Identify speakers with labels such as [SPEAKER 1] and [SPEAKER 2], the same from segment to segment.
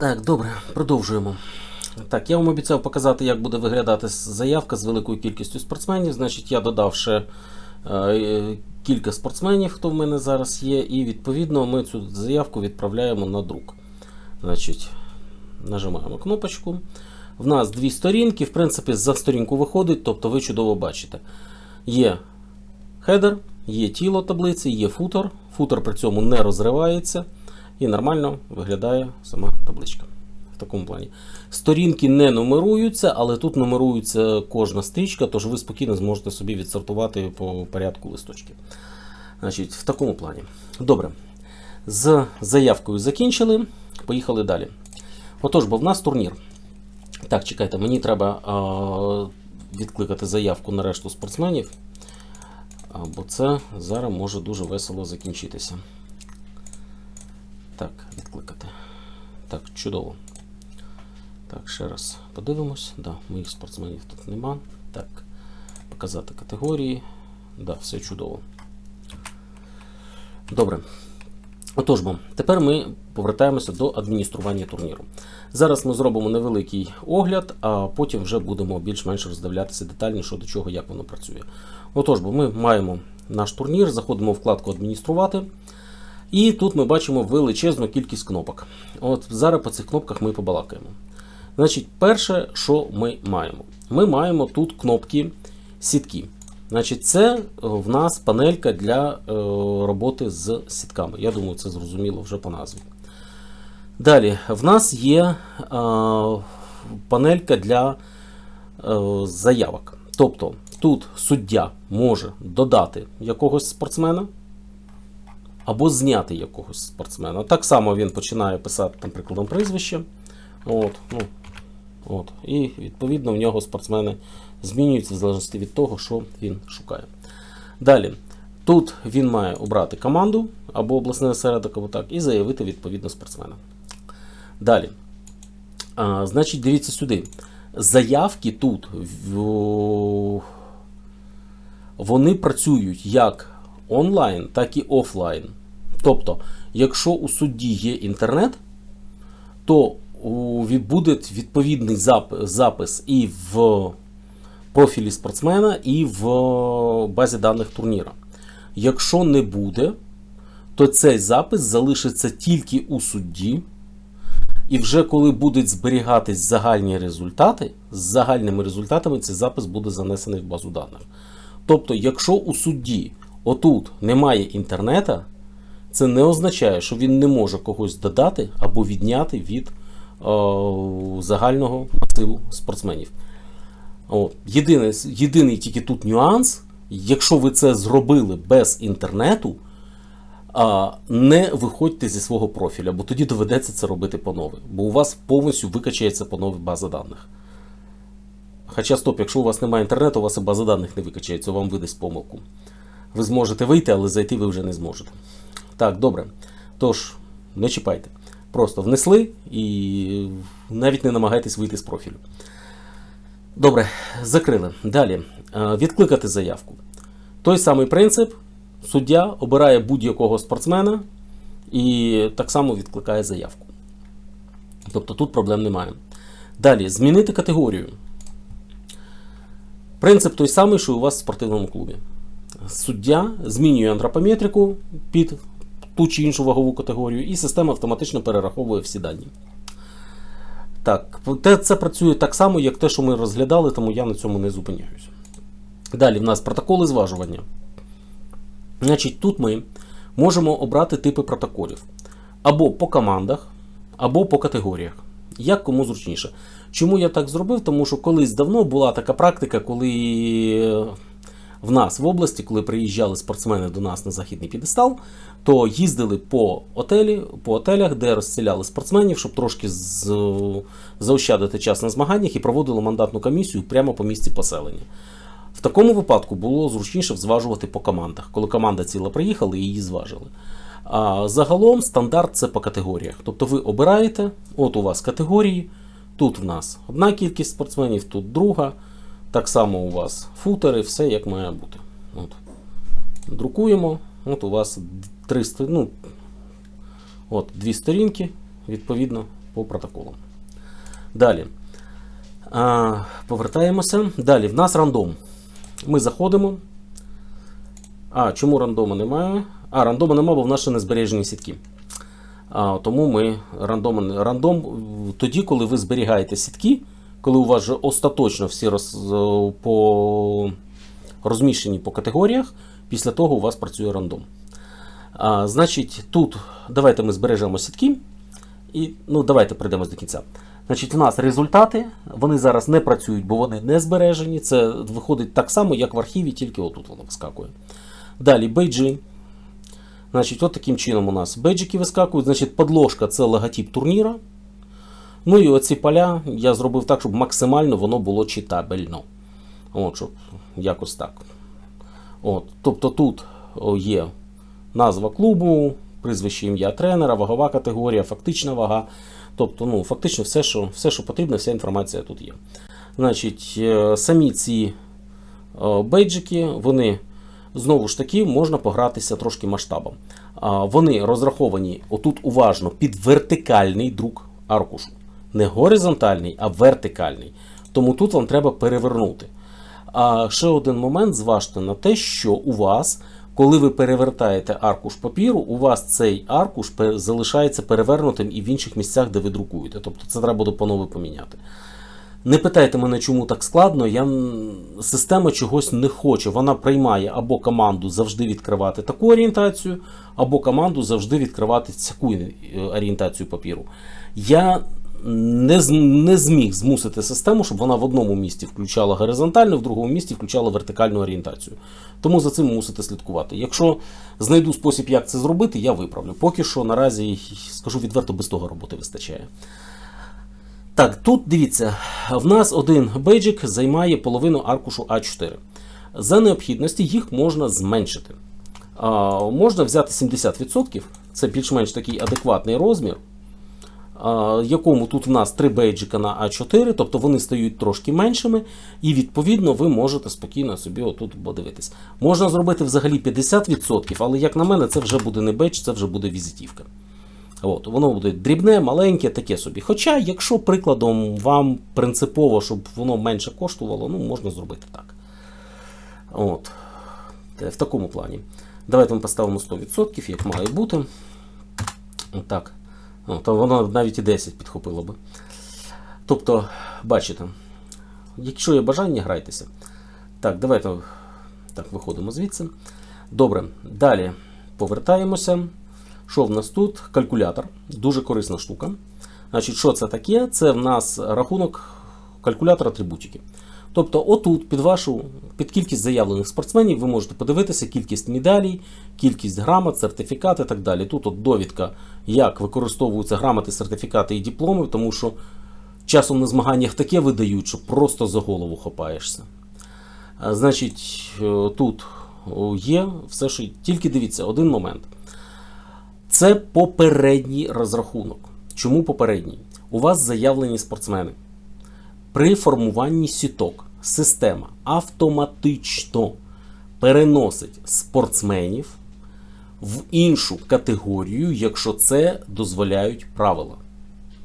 [SPEAKER 1] Так, добре, продовжуємо. Так, я вам обіцяв показати, як буде виглядати заявка з великою кількістю спортсменів. Значить, я додав ще е, кілька спортсменів, хто в мене зараз є, і відповідно ми цю заявку відправляємо на друк. Значить, нажимаємо кнопочку. В нас дві сторінки, в принципі, за сторінку виходить, тобто ви чудово бачите. Є хедер, є тіло таблиці, є футер. Футер при цьому не розривається і нормально виглядає сама табличка. В такому плані. Сторінки не нумеруються, але тут нумерується кожна стрічка, тож ви спокійно зможете собі відсортувати по порядку листочки. Значить, в такому плані. Добре. З заявкою закінчили. Поїхали далі. Отож, бо в нас турнір. Так, чекайте, мені треба а, відкликати заявку на решту спортсменів. Бо це зараз може дуже весело закінчитися. Так, відкликати. Так, чудово. Так, ще раз подивимось. Да, моїх спортсменів тут нема. Так, показати категорії. Да, все чудово. Добре. Отож, бо, тепер ми повертаємося до адміністрування турніру. Зараз ми зробимо невеликий огляд, а потім вже будемо більш-менш роздивлятися детальніше до чого, як воно працює. Отож, бо ми маємо наш турнір, заходимо в вкладку Адмініструвати. І тут ми бачимо величезну кількість кнопок. От Зараз по цих кнопках ми побалакаємо. Значить, перше, що ми маємо? Ми маємо тут кнопки сітки. Значить, Це в нас панелька для е, роботи з сітками. Я думаю, це зрозуміло вже по назві. Далі, в нас є е, панелька для е, заявок. Тобто, тут суддя може додати якогось спортсмена або зняти якогось спортсмена. Так само він починає писати, там, прикладом, прізвище. От, ну, от, І відповідно в нього спортсмени змінюються в залежності від того, що він шукає. Далі, тут він має обрати команду або обласний осередок, або так, і заявити відповідно спортсмена. Далі. А, Значить, дивіться сюди. Заявки тут в- вони працюють як онлайн, так і офлайн. Тобто, якщо у судді є інтернет, то буде відповідний запис і в профілі спортсмена, і в базі даних турніра. Якщо не буде, то цей запис залишиться тільки у судді. І вже коли будуть зберігатись загальні результати, з загальними результатами цей запис буде занесений в базу даних. Тобто, якщо у судді отут немає інтернета, це не означає, що він не може когось додати або відняти від е, загального масиву спортсменів. О, єдиний, єдиний тільки тут нюанс, якщо ви це зробили без інтернету, а, не виходьте зі свого профіля, бо тоді доведеться це робити по-нове, бо у вас повністю викачається по-нове база даних. Хоча стоп, якщо у вас немає інтернету, у вас і база даних не викачається, вам видасть помилку. Ви зможете вийти, але зайти ви вже не зможете. Так, добре. Тож, не чіпайте. Просто внесли і навіть не намагайтесь вийти з профілю. Добре, закрили. Далі. Е, Відкликати заявку. Той самий принцип. Суддя обирає будь-якого спортсмена і так само відкликає заявку. Тобто тут проблем немає. Далі, змінити категорію. Принцип той самий, що у вас в спортивному клубі. Суддя змінює антропометрику під ту чи іншу вагову категорію, і система автоматично перераховує всі дані. Так, це працює так само, як те, що ми розглядали, тому я на цьому не зупиняюся. Далі в нас протоколи зважування. Значить, тут ми можемо обрати типи протоколів або по командах, або по категоріях. Як кому зручніше. Чому я так зробив? Тому що колись давно була така практика, коли в нас в області, коли приїжджали спортсмени до нас на західний підестал, то їздили по отелі, по отелях, де розселяли спортсменів, щоб трошки з- заощадити час на змаганнях і проводили мандатну комісію прямо по місці поселення. В такому випадку було зручніше зважувати по командах. Коли команда ціла приїхала, і її зважили. А загалом стандарт це по категоріях. Тобто ви обираєте, от у вас категорії, тут в нас одна кількість спортсменів, тут друга. Так само у вас футери, все як має бути. От. Друкуємо, от у вас 300, ну, от, дві сторінки, відповідно, по протоколам. Далі. А, повертаємося. Далі. В нас рандом. Ми заходимо. А, чому рандому немає? А, рандому немає, бо в нас ще не збережені сітки. А, тому ми рандом, рандом тоді, коли ви зберігаєте сітки, коли у вас вже остаточно всі роз, е, по, розміщені по категоріях, після того у вас працює рандом. А, Значить, тут давайте ми збережемо сітки. І ну, давайте прийдемо до кінця. Значить, у нас результати, вони зараз не працюють, бо вони не збережені. Це виходить так само, як в архіві, тільки отут воно вискакує. Далі бейджі. Значить, от таким чином у нас бейджики вискакують. Значить, подложка це логотип турніра. Ну і оці поля я зробив так, щоб максимально воно було читабельно. От, щоб якось так. От, Тобто тут є назва клубу, прізвище ім'я тренера, вагова категорія, фактична вага. Тобто, ну, фактично все, що все, що потрібно, вся інформація тут є. Значить, е, самі ці бейджики, вони знову ж таки можна погратися трошки масштабом. Вони розраховані отут уважно під вертикальний друк аркушу. Не горизонтальний, а вертикальний. Тому тут вам треба перевернути. А ще один момент: зважте на те, що у вас, коли ви перевертаєте аркуш папіру, у вас цей аркуш залишається перевернутим і в інших місцях, де ви друкуєте. Тобто це треба буде по-нове поміняти. Не питайте мене, чому так складно. Я система чогось не хоче. Вона приймає або команду завжди відкривати таку орієнтацію, або команду завжди відкривати таку е, орієнтацію папіру. Я не, не зміг змусити систему, щоб вона в одному місці включала горизонтальну, в другому місці включала вертикальну орієнтацію. Тому за цим мусите слідкувати. Якщо знайду спосіб, як це зробити, я виправлю. Поки що наразі скажу відверто, без того роботи вистачає. Так, тут дивіться, в нас один бейджик займає половину аркушу А4. За необхідності їх можна зменшити. А, можна взяти 70%, це більш-менш такий адекватний розмір, якому тут в нас 3 бейджика на А4, тобто вони стають трошки меншими, і відповідно ви можете спокійно собі отут подивитись. Можна зробити взагалі 50%, але як на мене, це вже буде не бейдж, це вже буде візитівка. От, воно буде дрібне, маленьке, таке собі. Хоча, якщо прикладом вам принципово, щоб воно менше коштувало, ну можна зробити так. От. Е, В такому плані. Давайте ми поставимо 100%, як має бути. Так. О, то воно навіть і 10 підхопило би. Тобто, бачите, якщо є бажання, грайтеся. Так, давайте так, виходимо звідси. Добре, далі повертаємося. Що в нас тут? Калькулятор. Дуже корисна штука. Значить, що це таке? Це в нас рахунок калькулятора атрибутики. Тобто, отут, під вашу, під кількість заявлених спортсменів, ви можете подивитися кількість медалей, кількість грамот, сертифікат і так далі. Тут от довідка, як використовуються грамоти, сертифікати і дипломи, тому що часом на змаганнях таке видають, що просто за голову хопаєшся. Значить, е, тут є все, що тільки дивіться, один момент. Це попередній розрахунок. Чому попередній? У вас заявлені спортсмени. При формуванні сіток система автоматично переносить спортсменів в іншу категорію, якщо це дозволяють правила.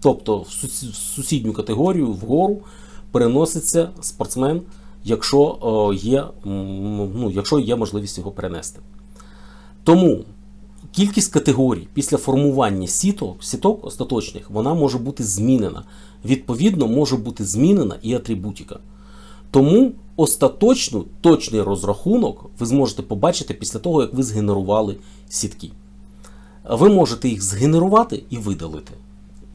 [SPEAKER 1] Тобто в сусідню категорію вгору переноситься спортсмен, якщо, є, ну, якщо є можливість його перенести. Тому кількість категорій після формування сіток, сіток остаточних вона може бути змінена. Відповідно, може бути змінена і атрибутика. Тому остаточну, точний розрахунок ви зможете побачити після того, як ви згенерували сітки. Ви можете їх згенерувати і видалити.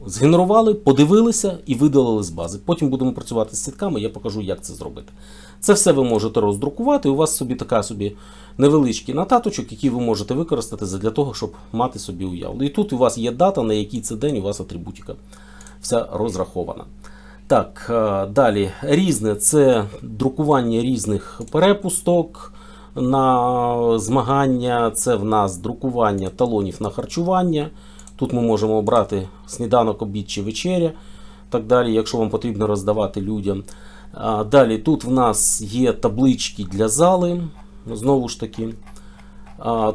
[SPEAKER 1] Згенерували, подивилися і видалили з бази. Потім будемо працювати з сітками, я покажу, як це зробити. Це все ви можете роздрукувати. У вас собі така собі невеличкий нататочок, який ви можете використати для того, щоб мати собі уявлення. І тут у вас є дата, на який це день у вас атрибутика вся розрахована. Так, е, далі. Різне це друкування різних перепусток на змагання. Це в нас друкування талонів на харчування. Тут ми можемо обрати сніданок, обід чи вечеря. Так далі, якщо вам потрібно роздавати людям. Далі тут в нас є таблички для зали. Знову ж таки.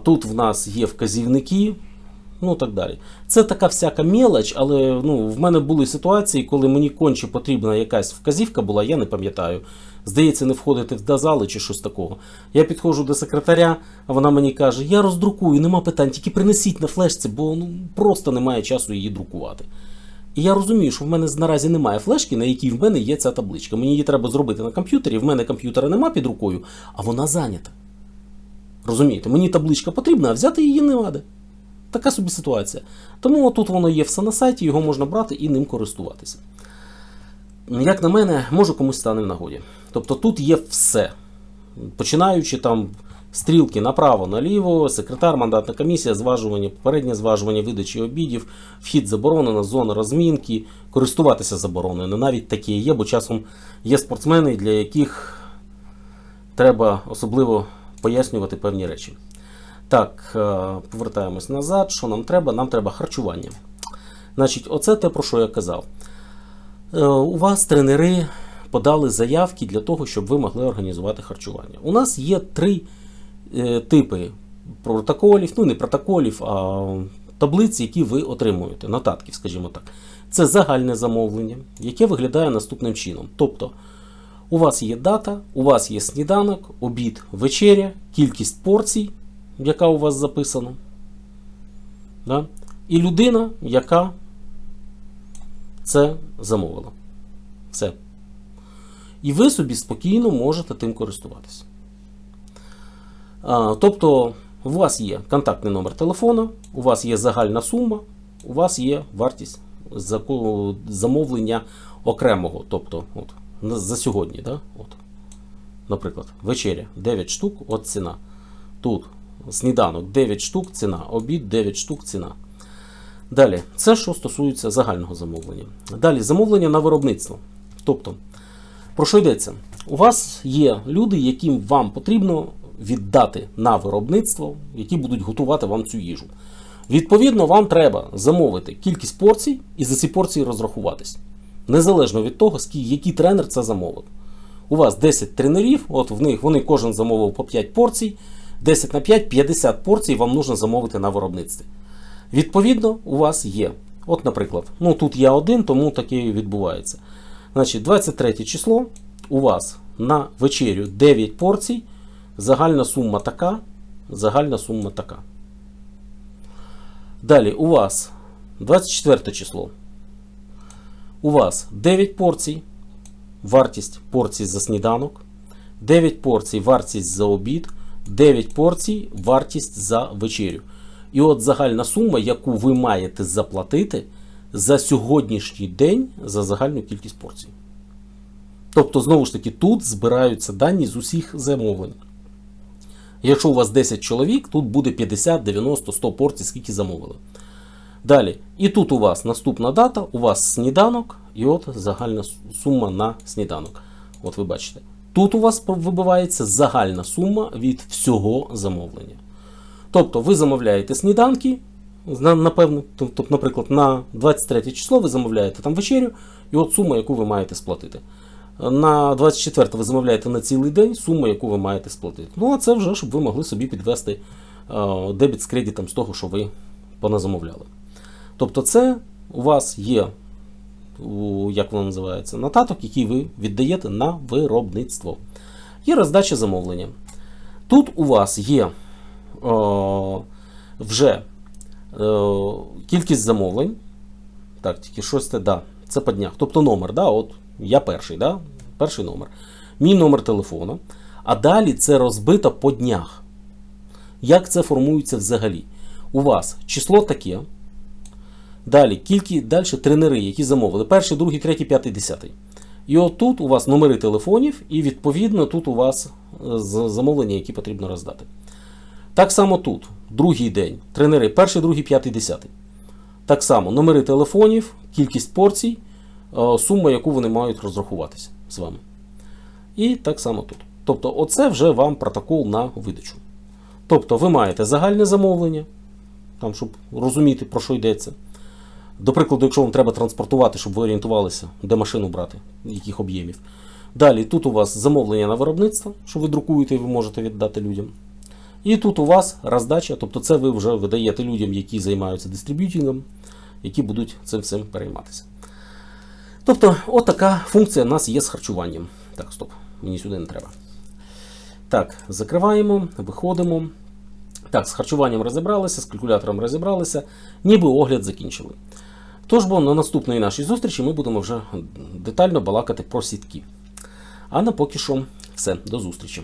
[SPEAKER 1] Тут в нас є вказівники Ну так далі. Це така всяка мелоч, але ну, в мене були ситуації, коли мені конче потрібна якась вказівка була, я не пам'ятаю. Здається, не входити до зали чи щось такого. Я підходжу до секретаря, а вона мені каже: Я роздрукую, нема питань, тільки принесіть на флешці, бо ну, просто немає часу її друкувати. І я розумію, що в мене наразі немає флешки, на якій в мене є ця табличка. Мені її треба зробити на комп'ютері, в мене комп'ютера нема під рукою, а вона зайнята. Розумієте, мені табличка потрібна, а взяти її не треба. Така собі ситуація. Тому тут воно є все на сайті, його можна брати і ним користуватися. Як на мене, може комусь стане в нагоді. Тобто тут є все. Починаючи там стрілки направо, наліво, секретар, мандатна комісія, зважування, попереднє зважування, видачі обідів, вхід заборонено, зона розмінки, користуватися заборонено. Навіть таке є, бо часом є спортсмени, для яких треба особливо пояснювати певні речі. Так, е, повертаємось назад. Що нам треба? Нам треба харчування. Значить, оце те, про що я казав. Е, У вас тренери подали заявки для того, щоб ви могли організувати харчування. У нас є три типи протоколів, ну не протоколів, а таблиць, які ви отримуєте, нотатків, скажімо так. Це загальне замовлення, яке виглядає наступним чином. Тобто, у вас є дата, у вас є сніданок, обід, вечеря, кількість порцій, яка у вас записана. Да? І людина, яка це замовила. Все. І ви собі спокійно можете тим користуватися. Тобто, у вас є контактний номер телефона, у вас є загальна сума, у вас є вартість замовлення окремого. Тобто, от, за сьогодні. Да? От. Наприклад, вечеря 9 штук, от ціна. Тут сніданок 9 штук, ціна, обід 9 штук, ціна. Далі, це що стосується загального замовлення. Далі замовлення на виробництво. Тобто, про що йдеться? У вас є люди, яким вам потрібно віддати на виробництво, які будуть готувати вам цю їжу. Відповідно, вам треба замовити кількість порцій і за ці порції розрахуватись. Незалежно від того, який тренер це замовив. У вас 10 тренерів, от в них вони кожен замовив по 5 порцій, 10 на 5, 50 порцій вам нужно замовити на виробництві. Відповідно, у вас є. От, наприклад, ну тут я один, тому таке і відбувається. Значить, 23 число у вас на вечерю 9 порцій, загальна сума така, загальна сума така. Далі у вас 24 число. У вас 9 порцій, вартість порцій за сніданок, 9 порцій вартість за обід, 9 порцій вартість за вечерю. І от загальна сума, яку ви маєте заплатити за сьогоднішній день за загальну кількість порцій. Тобто, знову ж таки, тут збираються дані з усіх замовлень. Якщо у вас 10 чоловік, тут буде 50, 90, 100 порцій, скільки замовили. Далі, і тут у вас наступна дата, у вас сніданок, і от загальна сума на сніданок. От ви бачите. Тут у вас вибивається загальна сума від всього замовлення. Тобто ви замовляєте сніданки, напевно, тобто, наприклад, на 23 число ви замовляєте там вечерю, і от сума, яку ви маєте сплатити. На 24 ви замовляєте на цілий день суму, яку ви маєте сплатити. Ну, а це вже, щоб ви могли собі підвести е, дебіт з кредитом з того, що ви поназамовляли. Тобто, це у вас є, як воно називається, нотаток, який ви віддаєте на виробництво. Є роздача замовлення. Тут у вас є е, вже е, кількість замовлень. Так, тільки щось це, да, це по днях. Тобто номер, да, от я перший, да, перший номер. Мій номер телефона. А далі це розбито по днях. Як це формується взагалі? У вас число таке. Далі кількість, далі тренери, які замовили. Перший, другий, третій, п'ятий, десятий. І отут у вас номери телефонів, і відповідно тут у вас е, замовлення, які потрібно роздати. Так само тут, другий день. Тренери, перший, другий, п'ятий, десятий. Так само номери телефонів, кількість порцій, сума, яку вони мають розрахуватися з вами. І так само тут. Тобто, оце вже вам протокол на видачу. Тобто, ви маєте загальне замовлення, там, щоб розуміти, про що йдеться. До прикладу, якщо вам треба транспортувати, щоб ви орієнтувалися, де машину брати, яких об'ємів. Далі тут у вас замовлення на виробництво, що ви друкуєте і ви можете віддати людям. І тут у вас роздача, тобто це ви вже видаєте людям, які займаються дистриб'ютінгом, які будуть цим всім перейматися. Тобто, отака функція в нас є з харчуванням. Так, стоп, мені сюди не треба. Так, закриваємо, виходимо. Так, з харчуванням розібралися, з калькулятором розібралися, ніби огляд закінчили. Тож, бо на наступної нашій зустрічі ми будемо вже детально балакати про сітки. А на поки що все, до зустрічі.